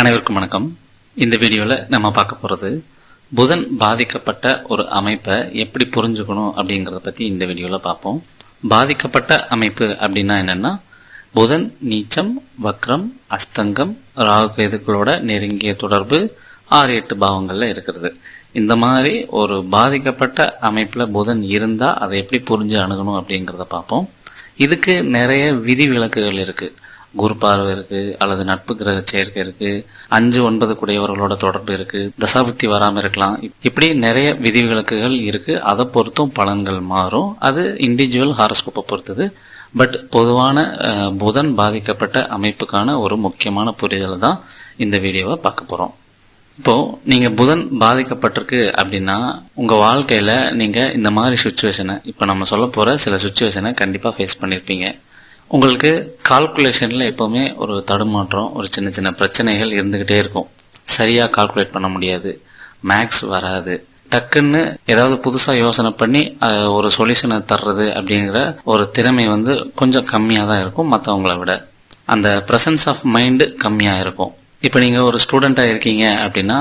அனைவருக்கும் வணக்கம். இந்த வீடியோவில் நம்ம பார்க்க போகிறது புதன் பாதிக்கப்பட்ட ஒரு அமைப்பை எப்படி புரிஞ்சுக்கணும் அப்படிங்கிறத பற்றி இந்த வீடியோவில் பார்ப்போம். பாதிக்கப்பட்ட அமைப்பு அப்படின்னா என்னென்னா புதன் நீச்சம் வக்ரம் அஸ்தங்கம் ராகு கேதுக்களோட நெருங்கிய தொடர்பு ஆறு எட்டு பாவங்களில் இருக்கிறது. இந்த மாதிரி ஒரு பாதிக்கப்பட்ட அமைப்பில் புதன் இருந்தால் அதை எப்படி புரிஞ்சு அணுகணும் அப்படிங்கிறத பார்ப்போம். இதுக்கு நிறைய விதிவிலக்குகள் இருக்குது குரு பார்வை இருக்கு அல்லது நட்பு கிரக சேர்க்கை இருக்கு அஞ்சு ஒன்பது குடையவர்களோட தொடர்பு இருக்கு தசாபுத்தி வராமல் இருக்கலாம். இப்படி நிறைய விதிவிலக்குகள் இருக்கு. அதை பொறுத்தும் பலன்கள் மாறும். அது இண்டிவிஜுவல் ஹாரஸ்கோப்பை பொறுத்தது. பட் பொதுவான புதன் பாதிக்கப்பட்ட அமைப்புக்கான ஒரு முக்கியமான புரிதல் தான் இந்த வீடியோவை பார்க்க போறோம். இப்போ நீங்க புதன் பாதிக்கப்பட்டிருக்கு அப்படின்னா உங்க வாழ்க்கையில நீங்க இந்த மாதிரி சுச்சுவேஷனை இப்போ நம்ம சொல்ல போற சில சுச்சுவேஷனை கண்டிப்பா ஃபேஸ் பண்ணிருப்பீங்க. உங்களுக்கு கால்குலேஷனில் எப்போவுமே ஒரு தடுமாற்றம் ஒரு சின்ன சின்ன பிரச்சனைகள் இருந்துக்கிட்டே இருக்கும். சரியாக கால்குலேட் பண்ண முடியாது. மேக்ஸ் வராது. டக்குன்னு ஏதாவது புதுசாக யோசனை பண்ணி ஒரு சொல்யூஷனை தர்றது அப்படிங்கிற ஒரு திறமை வந்து கொஞ்சம் கம்மியாக தான் இருக்கும் மற்றவங்கள விட. அந்த ப்ரெசன்ஸ் ஆஃப் மைண்டு கம்மியாக இருக்கும். இப்போ நீங்கள் ஒரு ஸ்டூடெண்ட்டாக இருக்கீங்க அப்படின்னா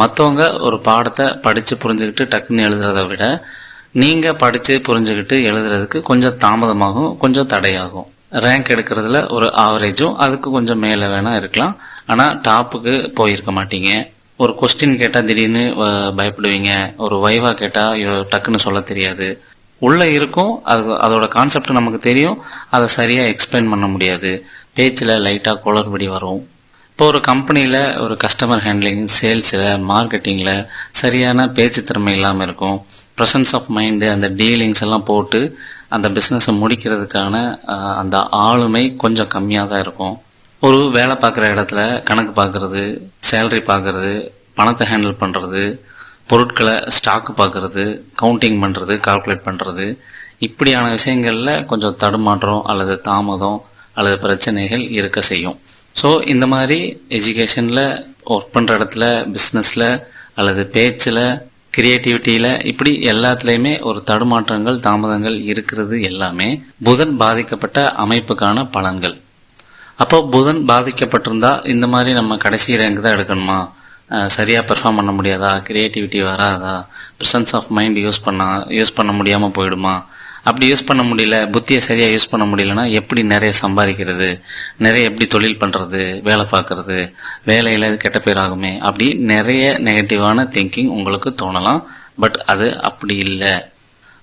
மற்றவங்க ஒரு பாடத்தை படித்து புரிஞ்சுக்கிட்டு டக்குன்னு எழுதுறத விட நீங்கள் படித்து புரிஞ்சுக்கிட்டு எழுதுறதுக்கு கொஞ்சம் தாமதமாகும் கொஞ்சம் தடையாகும். ரேங்க் எடுக்கிறதுல ஒரு ஆவரேஜும் அதுக்கு கொஞ்சம் மேலே வேணால் இருக்கலாம். ஆனால் டாப்புக்கு போயிருக்க மாட்டீங்க. ஒரு கொஸ்டின் கேட்டால் திடீர்னு பயப்படுவீங்க. ஒரு வைவா கேட்டால் டக்குன்னு சொல்ல தெரியாது. உள்ளே இருக்கும் அது அதோட கான்செப்ட் நமக்கு தெரியும். அதை சரியாக எக்ஸ்பிளைன் பண்ண முடியாது. பேச்சில் லைட்டாக குளறுபடி வரும். இப்போ ஒரு கம்பெனியில் ஒரு கஸ்டமர் ஹேண்ட்லிங் சேல்ஸில் மார்க்கெட்டிங்கில் சரியான பேச்சு திறமை இல்லாமல் இருக்கும். ப்ரெசன்ஸ் ஆஃப் மைண்டு அந்த டீலிங்ஸ் எல்லாம் போட்டு அந்த பிஸ்னஸை முடிக்கிறதுக்கான அந்த ஆளுமை கொஞ்சம் கம்மியாக தான் இருக்கும். ஒரு வேலை பார்க்குற இடத்துல கணக்கு பார்க்குறது சேலரி பார்க்குறது பணத்தை ஹேண்டில் பண்ணுறது பொருட்களை ஸ்டாக்கு பார்க்குறது கவுண்டிங் பண்ணுறது கால்குலேட் பண்ணுறது இப்படியான விஷயங்களில் கொஞ்சம் தடுமாற்றம் அல்லது தாமதம் அல்லது பிரச்சனைகள் இருக்க செய்யும். ஸோ இந்த மாதிரி எஜுகேஷனில் ஒர்க் பண்ணுற இடத்துல பிஸ்னஸில் அல்லது பேச்சில் கிரியேட்டிவிட்டியில் இப்படி எல்லாத்துலேயுமே ஒரு தடுமாற்றங்கள் தாமதங்கள் இருக்கிறது எல்லாமே புதன் பாதிக்கப்பட்ட அமைப்புக்கான பலன்கள். அப்போ புதன் பாதிக்கப்பட்டிருந்தா இந்த மாதிரி நம்ம கடைசி ரேங்க் தான் எடுக்கணுமா? சரியாக பெர்ஃபார்ம் பண்ண முடியாதா? கிரியேட்டிவிட்டி வராதா? ப்ரெசன்ஸ் ஆஃப் மைண்ட் யூஸ் பண்ண யூஸ் பண்ண முடியாமல் போயிடுமா? அப்படி யூஸ் பண்ண முடியல புத்தியை சரியாக யூஸ் பண்ண முடியலன்னா எப்படி நிறைய சம்பாதிக்கிறது நிறைய எப்படி தொழில் பண்ணுறது வேலை பார்க்கறது வேலையில் கெட்ட பேர் ஆகுமே அப்படி நிறைய நெகட்டிவான திங்கிங் உங்களுக்கு தோணலாம். பட் அது அப்படி இல்லை.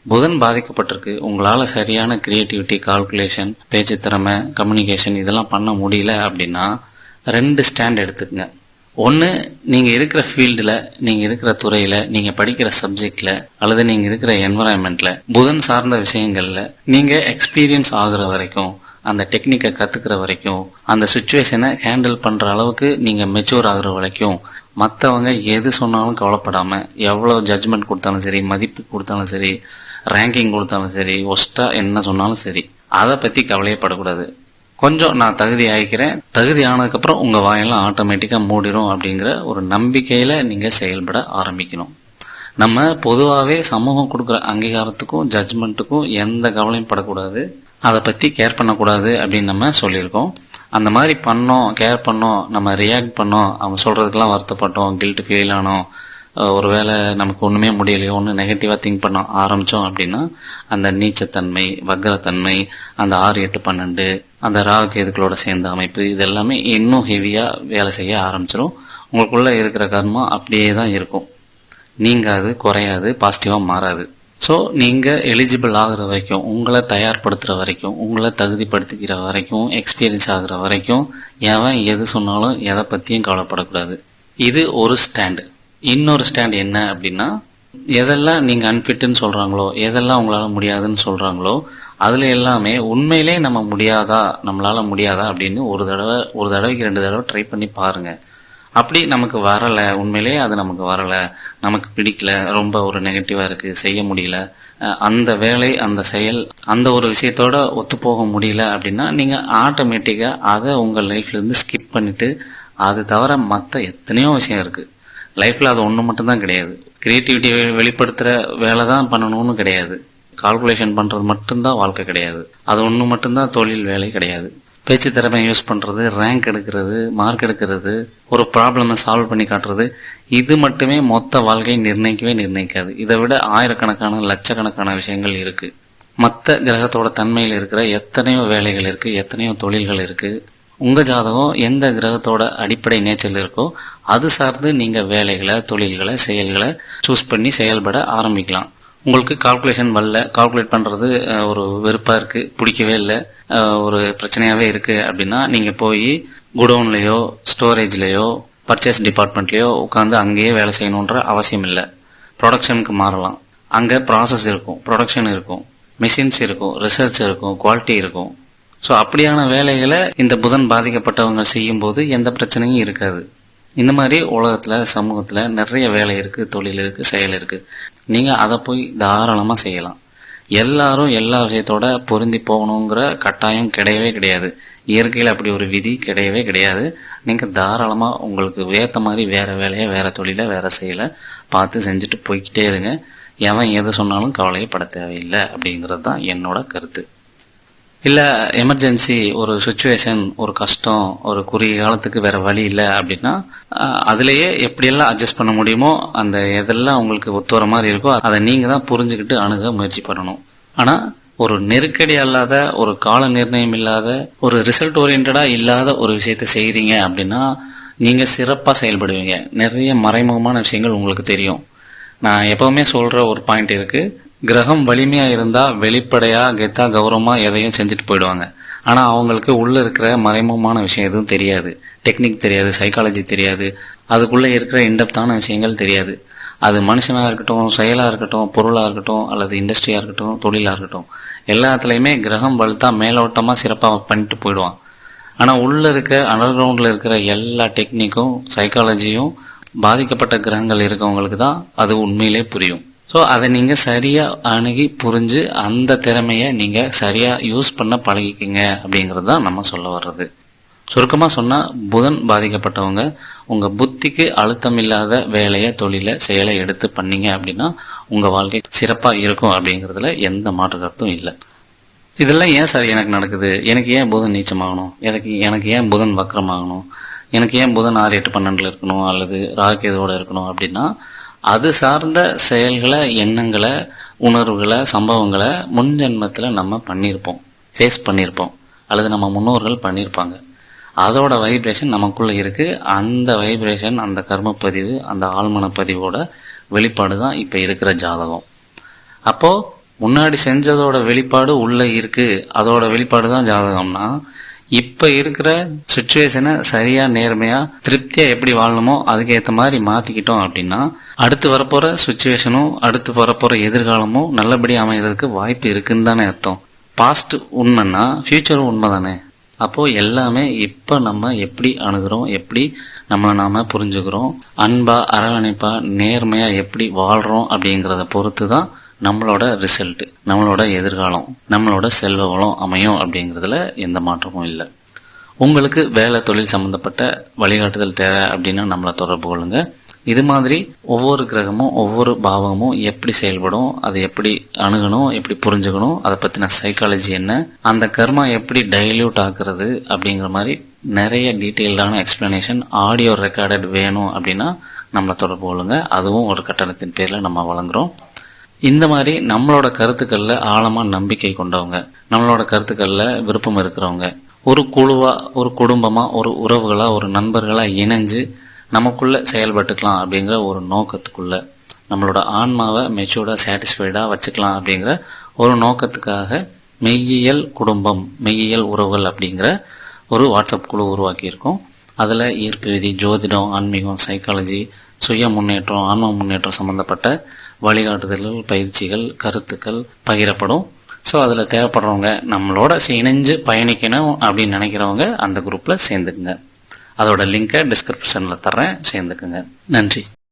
புதன் பாதிக்கப்பட்டிருக்கு. உங்களால் சரியான கிரியேட்டிவிட்டி கால்குலேஷன் பேச்சு திறமை கம்யூனிகேஷன் இதெல்லாம் பண்ண முடியல அப்படின்னா ரெண்டு ஸ்டாண்ட் எடுத்துக்கங்க. ஒன்று நீங்கள் இருக்கிற ஃபீல்டில் நீங்கள் இருக்கிற துறையில் நீங்கள் படிக்கிற சப்ஜெக்டில் அல்லது நீங்கள் இருக்கிற என்வரான்மெண்ட்டில் புதன் சார்ந்த விஷயங்களில் நீங்கள் எக்ஸ்பீரியன்ஸ் ஆகுற வரைக்கும் அந்த டெக்னிக்கை கற்றுக்கிற வரைக்கும் அந்த சுச்சுவேஷனை ஹேண்டில் பண்ணுற அளவுக்கு நீங்கள் மெச்சூர் ஆகுற வரைக்கும் மற்றவங்க எது சொன்னாலும் கவலைப்படாமல் எவ்வளோ ஜட்ஜ்மெண்ட் கொடுத்தாலும் சரி மதிப்பு கொடுத்தாலும் சரி ரேங்கிங் கொடுத்தாலும் சரி ஒஸ்ட்டாக என்ன சொன்னாலும் சரி அதை பற்றி கவலையே படக்கூடாது கொஞ்சம் நான் தகுதி ஆகிக்கிறேன். தகுதி ஆனதுக்கப்புறம் உங்கள் வாயெல்லாம் ஆட்டோமேட்டிக்காக மூடிடும் அப்படிங்கிற ஒரு நம்பிக்கையில் நீங்கள் செயல்பட ஆரம்பிக்கணும். நம்ம பொதுவாகவே சமூகம் கொடுக்குற அங்கீகாரத்துக்கும் ஜட்ஜ்மெண்ட்டுக்கும் எந்த கவலையும் படக்கூடாது. அதை பற்றி கேர் பண்ணக்கூடாது அப்படின்னு நம்ம சொல்லியிருக்கோம். அந்த மாதிரி பண்ணோம் கேர் பண்ணோம் நம்ம ரியாக்ட் பண்ணோம் அவங்க சொல்கிறதுக்கெல்லாம் வருத்தப்பட்டோம் கில்ட்டு ஃபீல் ஆனோம் ஒரு ஒருவேளை நமக்கு ஒன்றுமே முடியலையோ ஒன்று நெகட்டிவாக திங்க் பண்ண ஆரம்பித்தோம் அப்படின்னா அந்த நீச்சத்தன்மை வக்ரத்தன்மை அந்த ஆறு எட்டு பன்னெண்டு அந்த ராகு சேர்ந்த அமைப்பு இது எல்லாமே இன்னும் ஹெவியாக வேலை செய்ய ஆரம்பிச்சிடும் உங்களுக்குள்ளே இருக்கிற கர்மம் அப்படியே தான் இருக்கும். நீங்காது குறையாது பாசிட்டிவாக மாறாது. ஸோ நீங்கள் எலிஜிபிள் ஆகிற வரைக்கும் உங்களை தயார்படுத்துகிற வரைக்கும் உங்களை தகுதிப்படுத்திக்கிற வரைக்கும் எக்ஸ்பீரியன்ஸ் ஆகிற வரைக்கும் எவன் எது சொன்னாலும் எதை பற்றியும் கவலைப்படக்கூடாது. இது ஒரு ஸ்டாண்டு இன்னொரு ஸ்டாண்ட் என்ன அப்படின்னா எதெல்லாம் நீங்கள் அன்ஃபிட்டுன்னு சொல்கிறாங்களோ எதெல்லாம் உங்களால் முடியாதுன்னு சொல்கிறாங்களோ அதில் எல்லாமே உண்மையிலே நம்ம முடியாதா நம்மளால் முடியாதா அப்படின்னு ஒரு தடவை ஒரு தடவைக்கு ரெண்டு தடவை ட்ரை பண்ணி பாருங்கள் அப்படி நமக்கு வரலை உண்மையிலே அது நமக்கு வரலை நமக்கு பிடிக்கல ரொம்ப ஒரு நெகட்டிவாக இருக்குது செய்ய முடியல அந்த வேலை அந்த செயல் அந்த ஒரு விஷயத்தோட ஒத்து போக முடியல அப்படின்னா நீங்கள் ஆட்டோமேட்டிக்காக அதை உங்கள் லைஃப்லேருந்து ஸ்கிப் பண்ணிவிட்டு அது தவிர மற்ற எத்தனையோ விஷயம் இருக்குது லைஃப்பில் அது ஒன்று மட்டும்தான் கிடையாது. க்ரியேட்டிவிட்டியை வெளிப்படுத்துகிற வேலை தான் பண்ணணும்னு கிடையாது. கால்குலேஷன் பண்ணுறது மட்டும்தான் வாழ்க்கை கிடையாது. அது ஒன்று மட்டும்தான் தொழில் வேலை கிடையாது. பேச்சு திறமை யூஸ் பண்ணுறது ரேங்க் எடுக்கிறது மார்க் எடுக்கிறது ஒரு ப்ராப்ளமை சால்வ் பண்ணி காட்டுறது இது மட்டுமே மொத்த வாழ்க்கையை நிர்ணயிக்கவே நிர்ணயிக்காது. இதை விட ஆயிரக்கணக்கான லட்சக்கணக்கான விஷயங்கள் இருக்குது மற்ற கிரகத்தோட தன்மையில் இருக்கிற எத்தனையோ வேலைகள் இருக்குது எத்தனையோ தொழில்கள் இருக்குது உங்கள் ஜாதகம் எந்த கிரகத்தோட அடிப்படை நேச்சரில் இருக்கோ அது சார்ந்து நீங்கள் வேலைகளை தொழில்களை செயல்களை சூஸ் பண்ணி செயல்பட ஆரம்பிக்கலாம். உங்களுக்கு கால்குலேஷன் வரல கால்குலேட் பண்ணுறது ஒரு வெறுப்பாக இருக்குது பிடிக்கவே இல்லை ஒரு பிரச்சனையாகவே இருக்குது அப்படின்னா நீங்கள் போய் குடோன்லேயோ ஸ்டோரேஜ்லேயோ பர்ச்சேஸ் டிபார்ட்மெண்ட்லேயோ உட்காந்து அங்கேயே வேலை செய்யணுன்ற அவசியம் இல்லை. ப்ரொடக்ஷனுக்கு மாறலாம். அங்கே ப்ராசஸ் இருக்கும் ப்ரொடக்ஷன் இருக்கும் மிஷின்ஸ் இருக்கும் ரிசர்ச் இருக்கும் குவாலிட்டி இருக்கும். ஸோ அப்படியான வேலைகளை இந்த புதன் பாதிக்கப்பட்டவங்க செய்யும்போது எந்த பிரச்சனையும் இருக்காது. இந்த மாதிரி உலகத்தில் சமூகத்தில் நிறைய வேலை இருக்குது தொழில் இருக்குது செயல் இருக்குது நீங்கள் அதை போய் தாராளமாக செய்யலாம். எல்லாரும் எல்லா விஷயத்தோட பொருந்தி போகணுங்கிற கட்டாயம் கிடையவே கிடையாது. இயற்கையில் அப்படி ஒரு விதி கிடையவே கிடையாது. நீங்கள் தாராளமாக உங்களுக்கு ஏற்ற மாதிரி வேறு வேலையை வேறு தொழிலை வேறு செயலை பார்த்து செஞ்சுட்டு போய்கிட்டே இருங்க. எவன் எது சொன்னாலும் கவலையைப்பட தேவையில்லை அப்படிங்கிறது தான் என்னோட கருத்து. இல்லை எமர்ஜென்சி ஒரு சுச்சுவேஷன் ஒரு கஷ்டம் ஒரு குறுகிய காலத்துக்கு வேற வழி இல்லை அப்படின்னா அதுலேயே எப்படியெல்லாம் அட்ஜஸ்ட் பண்ண முடியுமோ அந்த எதெல்லாம் உங்களுக்கு ஒத்து வர மாதிரி இருக்கோ அதை நீங்க தான் புரிஞ்சுக்கிட்டு அணுக முயற்சி பண்ணணும். ஆனால் ஒரு நெருக்கடி அல்லாத ஒரு கால நிர்ணயம் இல்லாத ஒரு ரிசல்ட் ஓரியன்டா இல்லாத ஒரு விஷயத்த செய்கிறீங்க அப்படின்னா நீங்க சிறப்பாக செயல்படுவீங்க. நிறைய மறைமுகமான விஷயங்கள் உங்களுக்கு தெரியும். நான் எப்பவுமே சொல்ற ஒரு பாயிண்ட் இருக்கு. கிரகம் வலிமையா இருந்தா வெளிப்படையா கெத்தா கௌரவமா எதையும் செஞ்சுட்டு போயிடுவாங்க. ஆனா அவங்களுக்கு உள்ள இருக்கிற மறைமுகமான விஷயம் எதுவும் தெரியாது. டெக்னிக் தெரியாது சைக்காலஜி தெரியாது. அதுக்குள்ளே இருக்கிற இன்டெப்தான விஷயங்கள் தெரியாது. அது மனுஷனாக இருக்கட்டும் செயலாக இருக்கட்டும் பொருளாக இருக்கட்டும் அல்லது இண்டஸ்ட்ரியாக இருக்கட்டும் தொழிலாக இருக்கட்டும். எல்லாத்துலேயுமே கிரகம் வலுத்தா மேலோட்டமாக சிறப்பாக பண்ணிட்டு போயிடுவான். ஆனால் உள்ளே இருக்க அண்டர் கிரவுண்ட்ல இருக்கிற எல்லா டெக்னிக்கும் சைக்காலஜியும் பாதிக்கப்பட்ட கிரகங்கள் இருக்கவங்களுக்கு தான் அது உண்மையிலே புரியும். ஸோ அதை நீங்கள் சரியாக அணுகி புரிஞ்சு அந்த திறமையை நீங்கள் சரியாக யூஸ் பண்ண பழகிக்கிங்க அப்படிங்கிறது தான் நம்ம சொல்ல வர்றது. சுருக்கமாக சொன்னால் புதன் பாதிக்கப்பட்டவங்க உங்கள் புத்திக்கு அழுத்தம் இல்லாத வேலையை தொழிலை செயலை எடுத்து பண்ணீங்க அப்படின்னா உங்கள் வாழ்க்கை சிறப்பாக இருக்கும் அப்படிங்கிறதுல எந்த மாற்று கருத்தும் இல்லை. இதெல்லாம் ஏன் சார் எனக்கு நடக்குது? எனக்கு ஏன் புதன் நீச்சமாகணும்? எனக்கு எனக்கு ஏன் புதன் வக்கரமாகணும் எனக்கு ஏன் புதன் ஆறு எட்டு பன்னெண்டில் இருக்கணும்? அல்லது ராகேதோட இருக்கணும் அப்படின்னா அது சார்ந்த செயல்களை எண்ணங்களை உணர்வுகளை சம்பவங்களை முன்ஜென்மத்தில் நம்ம பண்ணியிருப்போம் ஃபேஸ் பண்ணியிருப்போம் அல்லது நம்ம முன்னோர்கள் பண்ணியிருப்பாங்க அதோட வைப்ரேஷன் நமக்குள்ளே இருக்குது அந்த வைப்ரேஷன் அந்த கர்மப்பதிவு அந்த ஆழ்மனப்பதிவோட வெளிப்பாடு தான் இப்போ இருக்கிற ஜாதகம். அப்போது முன்னாடி செஞ்சதோட வெளிப்பாடு உள்ளே இருக்குது அதோட வெளிப்பாடு தான் ஜாதகம்னா இப்ப இருக்கிற சுச்சுவேஷனை சரியா நேர்மையா திருப்தியா எப்படி வாழணுமோ அதுக்கு ஏத்த மாதிரி மாத்திக்கிட்டோம் அப்படின்னா அடுத்து வரப்போற சுச்சுவேஷனும் அடுத்து வரப்போற எதிர்காலமும் நல்லபடியாக அமைகிறதுக்கு வாய்ப்பு இருக்குன்னு தானே அர்த்தம். பாஸ்ட் உண்மைன்னா ஃபியூச்சரும் உண்மை தானே அப்போ எல்லாமே இப்ப நம்ம எப்படி அணுகிறோம் எப்படி நம்மளை நாம புரிஞ்சுக்கிறோம் அன்பா அரவணைப்பா நேர்மையா எப்படி வாழ்றோம் அப்படிங்கறத பொறுத்து தான் நம்மளோட ரிசல்ட் நம்மளோட எதிர்காலம் நம்மளோட செல்வ வளம் அமையும் அப்படிங்கிறதுல எந்த மாற்றமும் இல்லை. உங்களுக்கு வேலை தொழில் சம்மந்தப்பட்ட வழிகாட்டுதல் தேவை அப்படின்னா நம்மளை தொடர்பு கொள்ளுங்க. இது மாதிரி ஒவ்வொரு கிரகமும் ஒவ்வொரு பாவமும் எப்படி செயல்படும் அதை எப்படி அணுகணும் எப்படி புரிஞ்சுக்கணும் அதை பற்றின சைக்காலஜி என்ன அந்த கர்மா எப்படி டைல்யூட் ஆக்குறது அப்படிங்கிற மாதிரி நிறைய டீட்டெயில்டான எக்ஸ்பிளனேஷன் ஆடியோ ரெக்கார்டட் வேணும் அப்படின்னா நம்மளை தொடர்பு கொள்ளுங்க. அதுவும் ஒரு கட்டணத்தின் பேரில் நம்ம வழங்குறோம். இந்த மாதிரி நம்மளோட கருத்துக்கள்ல ஆழமா நம்பிக்கை கொண்டவங்க நம்மளோட கருத்துக்கள்ல விருப்பம் இருக்கிறவங்க ஒரு குழுவா ஒரு குடும்பமா ஒரு உறவுகளா ஒரு நண்பர்களா இணைஞ்சு நமக்குள்ள செயல்பட்டுக்கலாம் அப்படிங்கிற ஒரு நோக்கத்துக்குள்ள நம்மளோட ஆன்மாவை மெச்சூர்டா சாட்டிஸ்ஃபைடா வச்சுக்கலாம் அப்படிங்கிற ஒரு நோக்கத்துக்காக மெய்யியல் குடும்பம் மெய்யியல் உறவுகள் அப்படிங்கிற ஒரு வாட்ஸ்அப் குழு உருவாக்கியிருக்கோம். அதில் இயற்கை விதி ஜோதிடம் ஆன்மீகம் சைக்காலஜி சுய முன்னேற்றம் ஆன்ம முன்னேற்றம் சம்மந்தப்பட்ட வழிகாட்டுதல்கள் பயிற்சிகள் கருத்துக்கள் பகிரப்படும். ஸோ அதில் தேவைப்படுறவங்க நம்மளோட இணைஞ்சு பயணிக்கணும் அப்படின்னு நினைக்கிறவங்க அந்த குரூப்பில் சேர்ந்துக்குங்க. அதோட லிங்கை டிஸ்கிரிப்ஷனில் தர்றேன். சேர்ந்துக்குங்க. நன்றி.